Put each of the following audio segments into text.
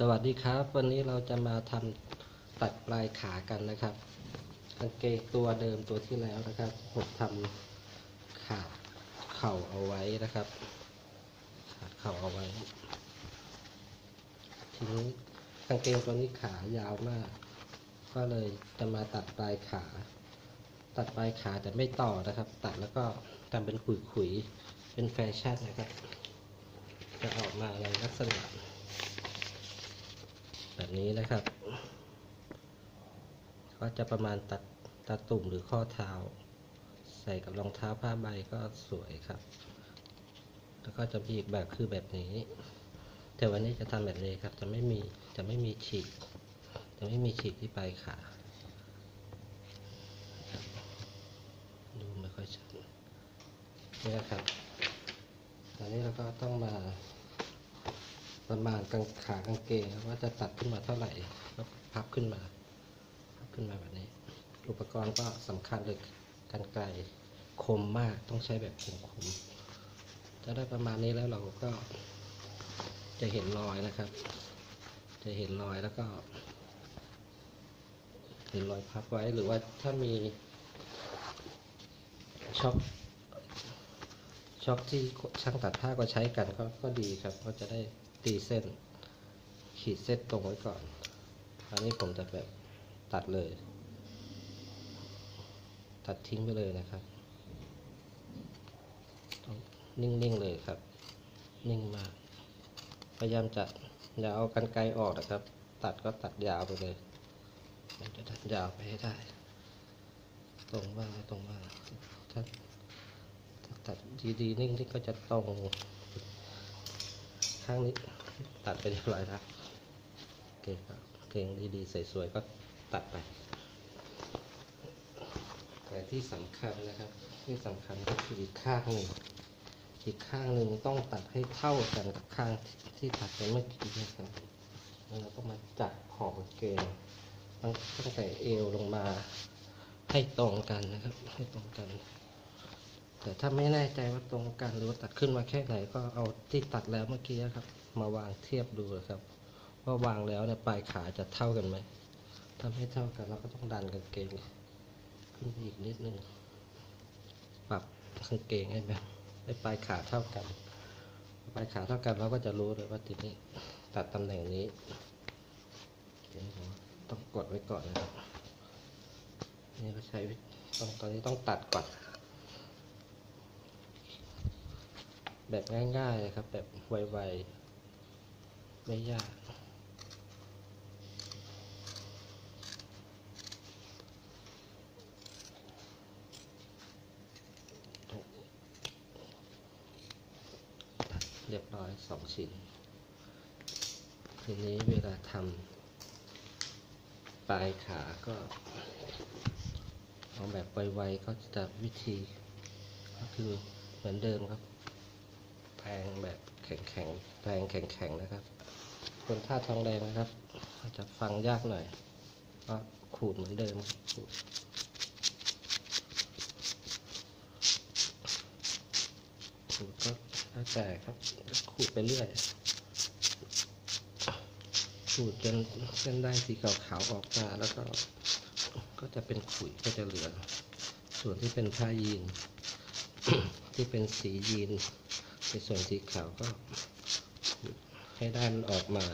สวัสดีครับ วันนี้เราจะมาทำตัดปลายขากันนะครับกางเกงตัวเดิมตัวที่แล้วนะครับผมทำขาดเข่าเอาไว้นะครับขาดเข่าเอาไว้ทีนี้กางเกงตัวนี้ขายาวมาก ก็เลยจะมาตัดปลายขา ตัดปลายขาแต่ไม่ต่อนะครับ ตัดแล้วก็ทำเป็นขุยๆเป็นแฟชั่นนะครับ จะออกมาในลักษณะ นี้นะครับ ก็จะประมาณตัดตาตุ่มหรือข้อเท้า ใส่กับรองเท้าผ้าใบก็สวยครับ แล้วก็จะมีอีกแบบคือแบบนี้ แต่วันนี้จะทำแบบนี้ครับ จะไม่มีจะไม่มีฉีกจะไม่มีฉีกที่ปลายขาดูไม่ค่อยชัดนี่นะครับตอนนี้เราก็ต้องมา ประมาณกางขากางเกงว่าจะตัดขึ้นมาเท่าไหร่ก็พับขึ้นมาพับขึ้นมาแบบนี้ อุปกรณ์ก็สำคัญเลยกันไกลคมมากต้องใช้แบบคมคมๆจะได้ประมาณนี้แล้วเราก็จะเห็นรอยนะครับ จะเห็นรอยแล้วก็ เห็นรอยพับไว้หรือว่าถ้ามีช็อคช็อคที่ช่างตัดผ้าก็ใช้กันก็ก็ดีครับก็จะได้ ตีเส้น ขีดเส้นตรงไว้ก่อน อันนี้ผมจะแบบตัดเลย ตัดทิ้งไปเลยนะครับต้องนิ่งๆเลยครับ นิ่งมาก พยายามจะอย่าเอากันไกลออกนะครับ ตัดก็ตัดยาวไปเลยมันจะตัดยาวไปให้ได้ ตรงบ้างตรงบ้างถ้าตัดดีๆนิ่งที่ก็จะตรงข้างนี้ ตัดไปเรียบร้อยแล้วเก่งครับเก่งดีๆสวยๆก็ตัดไป แต่ที่สำคัญนะครับ ที่สำคัญก็คืออีกข้างหนึ่งอีกข้างหนึ่งต้องตัดให้เท่ากันกับข้างที่ตัดไปเมื่อกี้นะครับแล้วเราก็มาจัดขอบกเกงตั้งตั้งแต่เอวลงมาให้ตรงกันนะครับ ให้ตรงกัน แต่ถ้าไม่แน่ใจว่าตรงกันหรือว่าตัดขึ้นมาแค่ไหนก็เอาที่ตัดแล้วเมื่อกี้ครับ มาวางเทียบดูนะครับ ว่าวางแล้วเนี่ยปลายขาจะเท่ากันไหมถ้าไม่เท่ากันเราก็ต้องดันกางเกงขึ้นอีกนิดนึงปรับกางเกงให้แบบให้ปลายขาเท่ากัน ปลายขาเท่ากันเราก็จะรู้เลยว่าทีนี้ตัดตำแหน่งนี้ต้องกดไว้ก่อนนะครับนี่ก็ใช้ต้องตอนนี้ต้องตัดก่อน แบบง่ายๆเลยครับ แบบไวๆ ไม่ยาก เรียบร้อยสองชิ้น ทีนี้เวลาทำปลายขาก็ เอาแบบไวๆก็จะวิธี ก็คือเหมือนเดิมครับแทงแบบแข็งแข็งๆแทงแข็งแข็งๆนะครับ คนท่าทองแดงนะครับ อาจจะฟังยากหน่อยก็ขูดเหมือนเดิมขูดขูดก็แล้วแต่ครับขูดไปเรื่อยขูดจนเส้นได้สีขาวๆออกมาแล้วก็ก็จะเป็นขุยก็จะเหลือ ส่วนที่เป็นผ้ายีน ที่เป็นสียีนในส่วนสีขาวก็ ให้ด้านออกมา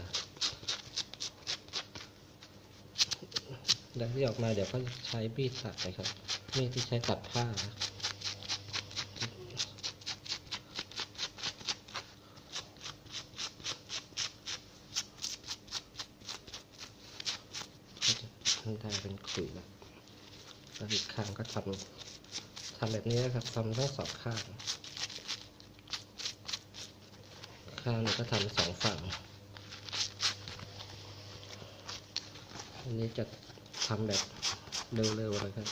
ด้านที่ออกมาเดี๋ยวก็ใช้มีดตัดนะครับมีดที่ใช้ตัดผ้านะก็จะได้เป็นขุยแล้วแล้วอีกข้างก็ทำทำแบบนี้นะครับทำทั้งสองข้าง ข้างนี้ก็ทำสองฝั่ง อันนี้จะทำแบบเร็วๆนะครับ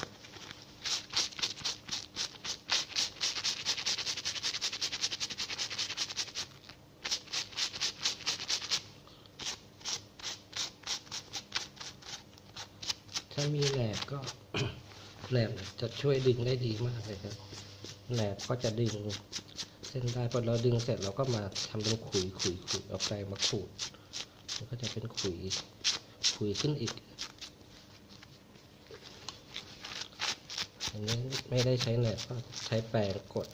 ถ้ามีแหนบก็แหนบจะช่วยดึงได้ดีมากเลยครับ แหนบก็จะดึง เส้นได้พอเราดึงเสร็จเราก็มาทำเป็นขุยขุยขุยเอาแปรงมาขูดมันก็จะเป็นขุยขุยขึ้นอีกอันนี้ไม่ได้ใช้แหนบก็ใช้แปรงกด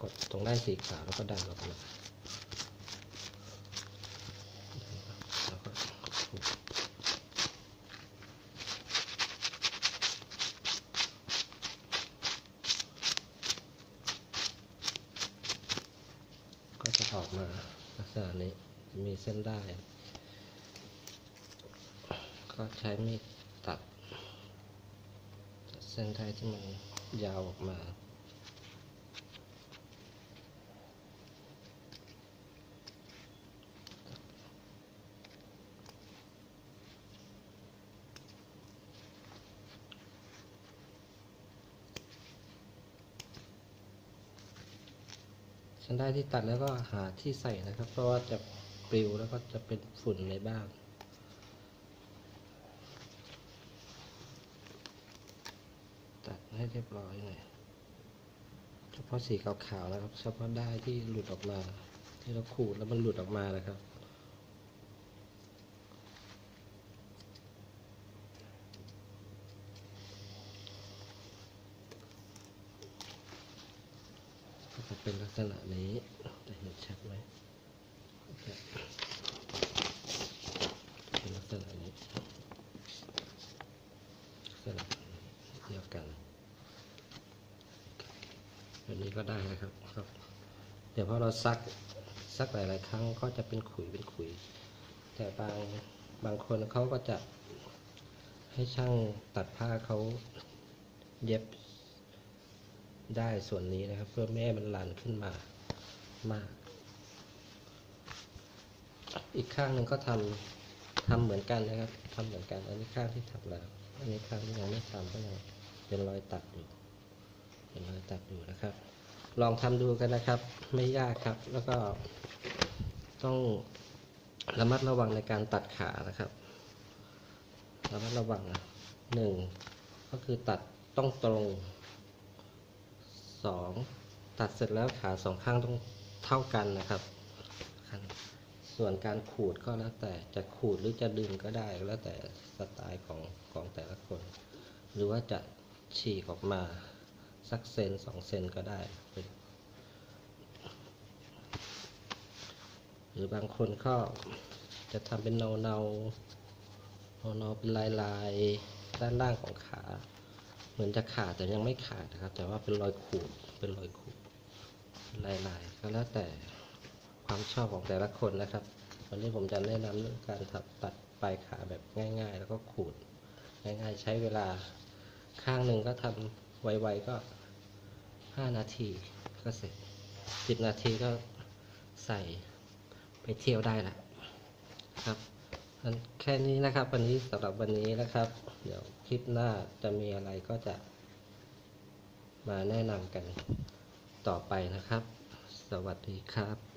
กดตรงด้านสีขาวแล้วก็ดันออกมาแล้วก็ขูดก็ จะออกมาลักษณะนี้มีเส้นได้ ก็ใช้มีดตัด เส้นได้ที่มันยาวออกมา ชั้นได้ที่ตัดแล้วก็หาที่ใส่นะครับ เพราะว่าจะปลิวแล้วก็จะเป็นฝุ่นในบ้านตัดให้เรียบร้อยหน่อยเฉพาะสีขาวๆนะครับเฉพาะได้ที่หลุดออกมา ที่เราขูดแล้วมันหลุดออกมานะครับ ก็จะ เป็นลักษณะนี้จะเห็นชัดไหมเป็นลักษณะนี้ลักษณะเดียวกันแบบนี้ก็ได้นะครับครับ เดี๋ยวพอเราซักซักหลาย ๆ ครั้งก็จะเป็นขุยเป็นขุย แต่บางบางคนเขาก็จะให้ช่างตัดผ้าเขาเย็บ ได้ส่วนนี้นะครับ เพื่อไม่ให้มันลันขึ้นมามาก อีกข้างหนึ่งก็ทำทำเหมือนกันนะครับทำเหมือนกัน อันนี้ข้างที่ทำแล้ว อันนี้ข้างที่ยังไม่ทำก็ยังเป็นรอยตัดอยู่เป็นรอยตัดอยู่นะครับ ลองทำดูกันนะครับ ไม่ยากครับ แล้วก็ต้องระมัดระวังในการตัดขานะครับ ระมัดระวังนะหนึ่งก็คือตัดต้องตรง สองตัดเสร็จแล้วขาสองข้างต้องเท่ากันนะครับ ส่วนการขูดก็แล้วแต่จะขูดหรือจะดึงก็ได้แล้วแต่สไตล์ของของแต่ละคน หรือว่าจะฉีกออกมาสักเซนสองเซนก็ได้ หรือบางคนก็จะทำเป็นเนาเนาเนาเนาเป็นลายลายด้านล่างของขา เหมือนจะขาดแต่ยังไม่ขาดนะครับ แต่ว่าเป็นรอยขูดเป็นรอยขูดลายลายๆก็แล้วแต่ความชอบของแต่ละคนนะครับ วันนี้ผมจะแนะนำเรื่องการตัดปลายขาแบบง่าย ๆ แล้วก็ขูดง่าย ๆ ใช้เวลาข้างหนึ่งก็ทำไวๆก็ 5 นาทีก็เสร็จ 10 นาทีก็ใส่ไปเที่ยวได้ละครับ แค่นี้นะครับวันนี้สำหรับวันนี้นะครับ เดี๋ยวคลิปหน้าจะมีอะไรก็จะ มาแนะนำกันต่อไปนะครับ สวัสดีครับ